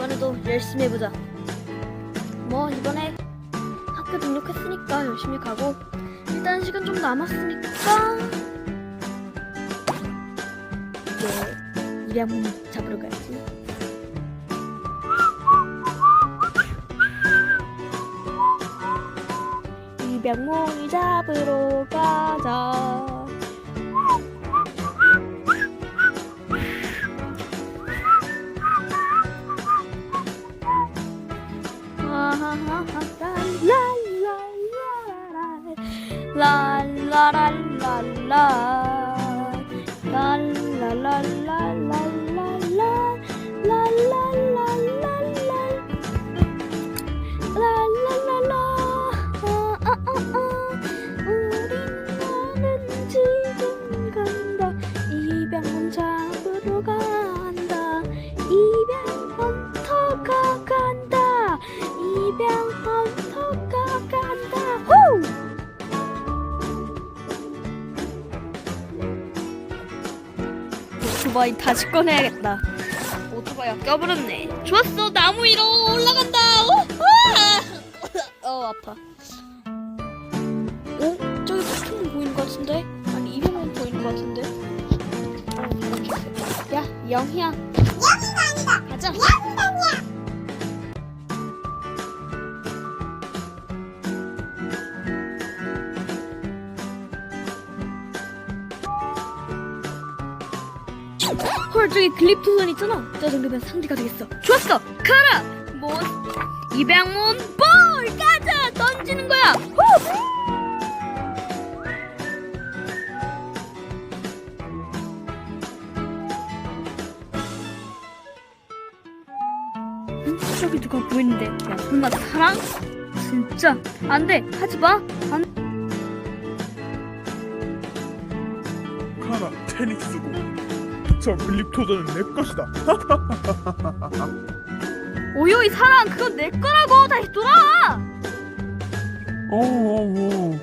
이번에도 열심히 해보자. 뭐 이번에 학교 등록했으니까 열심히 가고 일단 시간 좀 남았으니까 이제 입양문 잡으러 가야지. 입양문 잡으러 가자. 입양문 잡으러 간 오토바이 다시 꺼내야겠다 오토바이가 껴버렸네 좋았어 나무 위로 올라간다 어, 우와! 어 아파 어? 저기 포켓몬 보이는 것 같은데? 아니 입양문 보이는 것 같은데? 어. 야 영희야 영희가 아니다 가자 헐 저기 글립토선 있잖아. 저 정도면 상대가 되겠어. 좋았어. 가라! 뭐 입양문 볼! 가자! 던지는 거야. 후! 응? 저기 누가 보이는데? 야 설마 사랑? 진짜. 안돼. 하지마. 안 카라 테닉스고 저 글립토전은 내 것이다. 오요 이 사랑 그건 내 거라고! 다시 돌아와! 어어어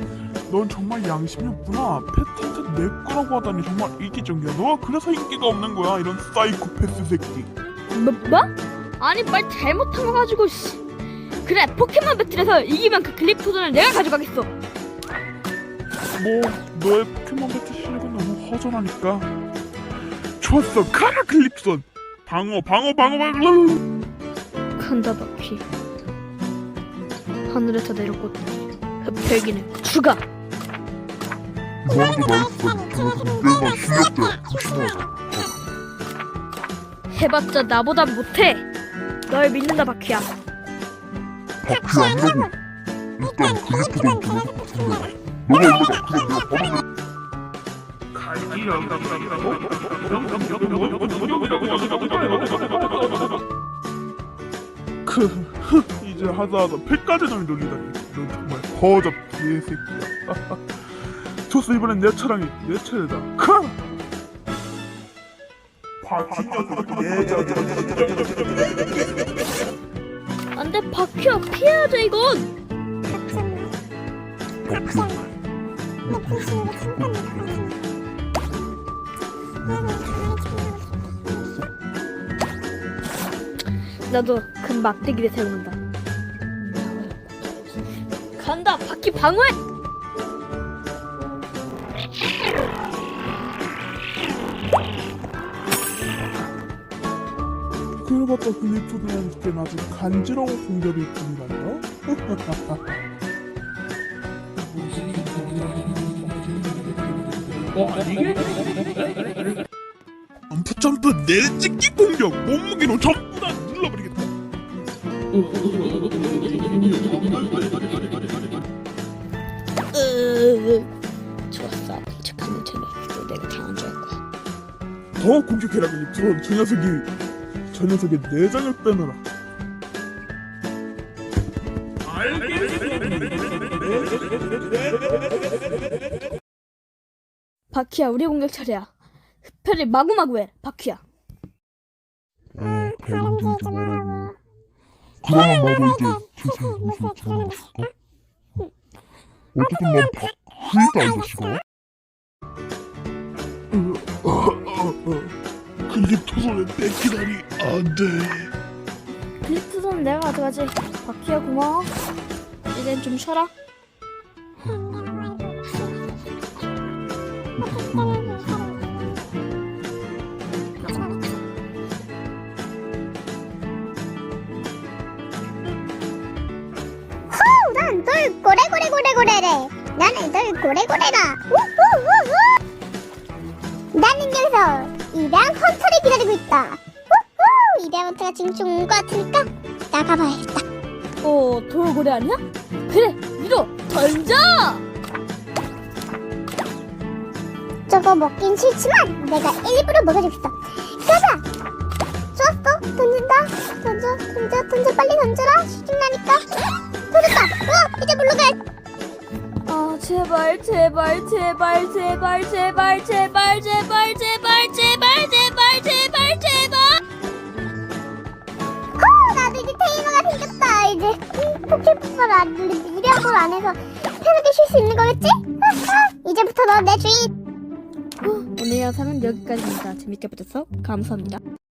넌 정말 양심이 없구나. 패턴트 내 거라고 하다니 정말 이기적이야. 너가 그래서 인기가 없는 거야 이런 사이코패스 새끼. 뭐? 뭐? 아니 말 잘못한 거 가지고 씨. 그래 포켓몬 배틀에서 이기면 그 글립토전을 내가 가져가겠어. 뭐 너의 포켓몬 배틀 실력은 너무 허전하니까 좋았어 카라 글립선 방어 방어 방어 방어 간다 바퀴 하늘에서 내렸고 흡혈기는 추가 거 내만 실력대. 조심하자. 해봤자 나보단 못해 널 믿는다 바퀴야 바퀴 아니라고. 일단 붙은다. 너가 올라가. 그럼 내가 바로 내 그 이제 하다 하다 패까지 널 놀리다니 너 정말 허접 개새끼야 좋았어 이번엔 내 차량이 내 차례다 카 안돼 바퀴야 피해야 돼 이건. 너 당신이랑 상관 나도 큰 막대기를 세운다. 간다 바퀴 방어해! 그래봤자 글리프드한테는 아주 간지러운 공격일 뿐이란다 점프 점프 내찍기 공격! 몸무게로 으 좋았어. 아픈 척하면 재미없어 내가 당한 줄 알고. 더 공격해라 글리프드 저 녀석이 저 녀석의 내장을 빼놔라. 바퀴야 우리 공격 차례야. 흡혈을 마구마구 해 바퀴야. 어, 다른 들지 말라고. 그러면 나도 이제 세상에 전화가 있을까? 어쨌든 난 바퀴다, 이 자식아. 글립토선에 뺏기다니 안돼 클립트선 내가 가져가지. 바퀴야 고마워. 이젠 좀 쉬어라. 고래 고래 고래 고래래. 나는 널 고래 고래다. 우후우후. 나는 여기서 입양 헌터를 기다리고 있다. 우후, 입양 헌터가 지금 죽은 것 같으니까 나가봐야겠다. 어, 돌고래 아니야? 그래, 위로 던져! 저거 먹긴 싫지만 내가 일부러 먹여주겠어. 가자. 좋았어. 던진다. 던져, 던져, 던져. 빨리 던져라. 신나니까. 던졌다. 와, 이제 물러가. 아, 제발, 제발, 제발, 제발, 제발, 제발, 제발, 제발, 제발, 제발, 제발, 제발. 호, 나도 이제 테이머가 생겼다. 이제 포켓볼 안, 미련볼 안에서 편하게 쉴 수 있는 거겠지? 이제부터 넌 내 주인. 오늘 영상은 여기까지입니다. 재밌게 보셔서 감사합니다.